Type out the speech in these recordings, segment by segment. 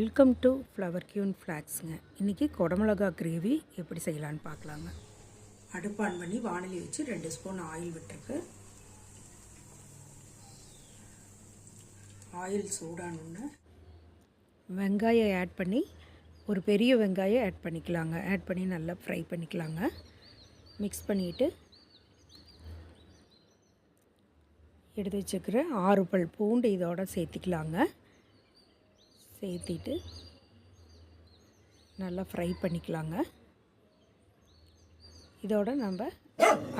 Welcome to flower queen ஃப்ளாக்ஸுங்க இன்றைக்கி குடமிளகா கிரேவி எப்படி செய்யலான்னு பார்க்கலாங்க. அடுப்பு ஆன் பண்ணி வானலி வச்சு ரெண்டு ஸ்பூன் ஆயில் விட்டுருக்கு. ஆயில் சூடானோன்னு வெங்காயம் ஆட் பண்ணி ஒரு பெரிய வெங்காயம் ஆட் பண்ணிக்கலாங்க. ஆட் பண்ணி நல்லா ஃப்ரை பண்ணிக்கலாங்க. மிக்ஸ் பண்ணிவிட்டு எடுத்து வச்சுக்கிற ஆறு பல் பூண்டு இதோட சேர்த்திக்கலாங்க. சேர்த்திட்டு நல்லா ஃப்ரை பண்ணிக்கலாங்க. இதோட நம்ம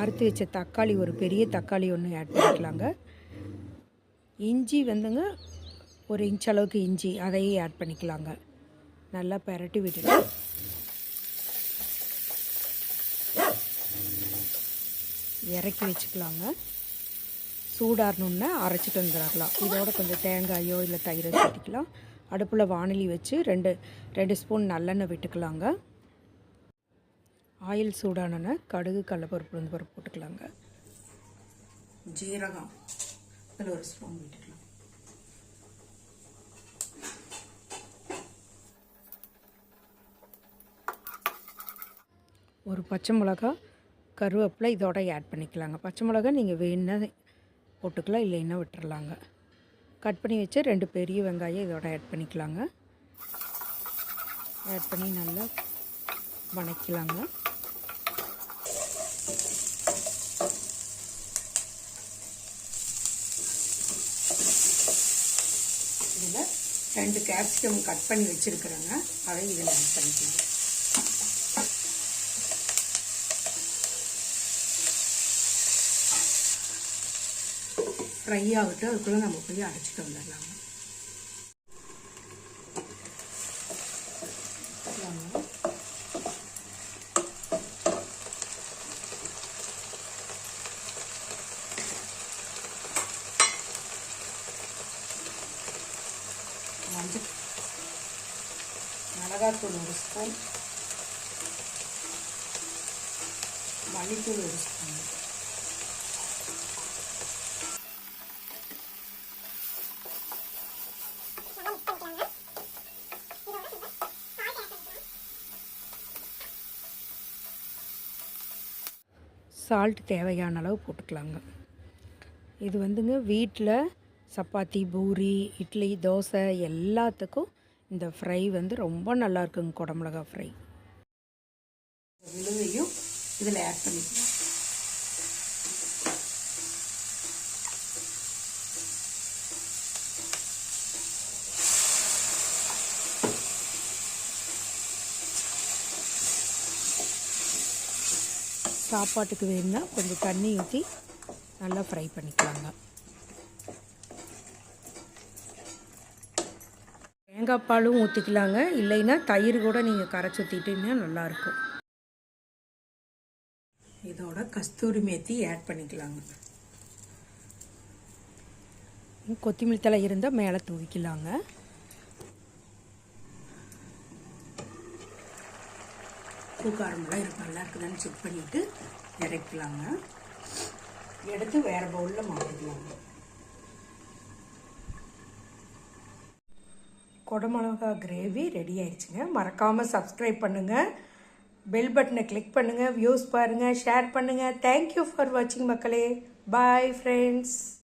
அறுத்து வச்ச தக்காளி ஒரு பெரிய தக்காளி ஒன்று ஆட் பண்ணிக்கலாங்க. இஞ்சி வந்துங்க ஒரு இன்ச் அளவுக்கு இஞ்சி அதையே ஆட் பண்ணிக்கலாங்க. நல்லா பரட்டி விட்டுட்டு இறக்கி வச்சுக்கலாங்க. சூடாறணுன்னா அரைச்சிட்டு வந்துடலாம் இதோட கொஞ்சம் தேங்காயோ இல்லை தயிரோ சேர்த்திக்கலாம். அடுப்பில் வானலி வச்சு ரெண்டு ரெண்டு ஸ்பூன் நல்லெண்ணெய் விட்டுக்கலாங்க. ஆயில் சூடானோன்னா கடுகு கடலப்பருப்பு உளுந்து பருப்பு போட்டுக்கலாங்க. ஜீரகம். அதில் ஒரு ஸ்பூன் விட்டுக்கலாம். ஒரு பச்சை மிளகா கருவேப்பிலை இதோட ஆட் பண்ணிக்கலாங்க. பச்சை மிளகா நீங்கள் வேணுன்னா போட்டுக்கலாம் இல்லைன்னா விட்டுறலாங்க. கட் பண்ணி வச்ச ரெண்டு பெரிய வெங்காயம் இதோட ஆட் பண்ணிக்கலாங்க. ஆட் பண்ணி நல்லா வணக்கலாங்க. இதில் ரெண்டு கேப்சிகம் கட் பண்ணி வச்சுருக்குறேங்க. அதை இதில் ஆட் பண்ணிக்கலாம் ஃப்ரை ஆகிட்டு அதுக்குள்ளே நம்ம போய் அரைச்சிட்டு வந்துடலாம். மஞ்சள். மிளகாத்தூள் ஒரு ஸ்பூன். மல்லித்தூள் ஒரு ஸ்பூன். சால்ட் தேவையான அளவு போட்டுக்கலாங்க. இது வந்துங்க வீட்டில் சப்பாத்தி பூரி இட்லி தோசை எல்லாத்துக்கும் இந்த ஃப்ரை வந்து ரொம்ப நல்லா இருக்குங்க குடமிளகா ஃப்ரை விழுதையும் இதில் ஆட் பண்ணிக்கலாம். சாப்பாட்டுக்கு வேணும்னா கொஞ்சம் தண்ணி ஊற்றி நல்லா ஃப்ரை பண்ணிக்கலாங்க. தேங்காய் பாலும் ஊற்றிக்கலாங்க இல்லைன்னா தயிர் கூட நீங்கள் கரைச்சி ஊற்றிட்டீங்கன்னா நல்லாயிருக்கும். இதோட கஸ்தூரி மேத்தி ஆட் பண்ணிக்கலாங்க. கொத்தமல்லி தலை இருந்தால் மேலே தூவிக்கலாங்க. உப்பு காரமெல்லாம் இருக்கு. நல்லா இருக்குதான்னு செக் பண்ணிவிட்டு இறக்கலாங்க. எடுத்து வேறு பவுலில் மாற்றிக்கலாங்க குடமிளகா கிரேவி ரெடி ஆயிடுச்சுங்க. மறக்காமல் சப்ஸ்கிரைப் பண்ணுங்கள் பெல் பட்டனை கிளிக் பண்ணுங்கள் வியூஸ் பாருங்கள் ஷேர் பண்ணுங்கள் தேங்க்யூ ஃபார் வாட்சிங் மக்களே. Bye friends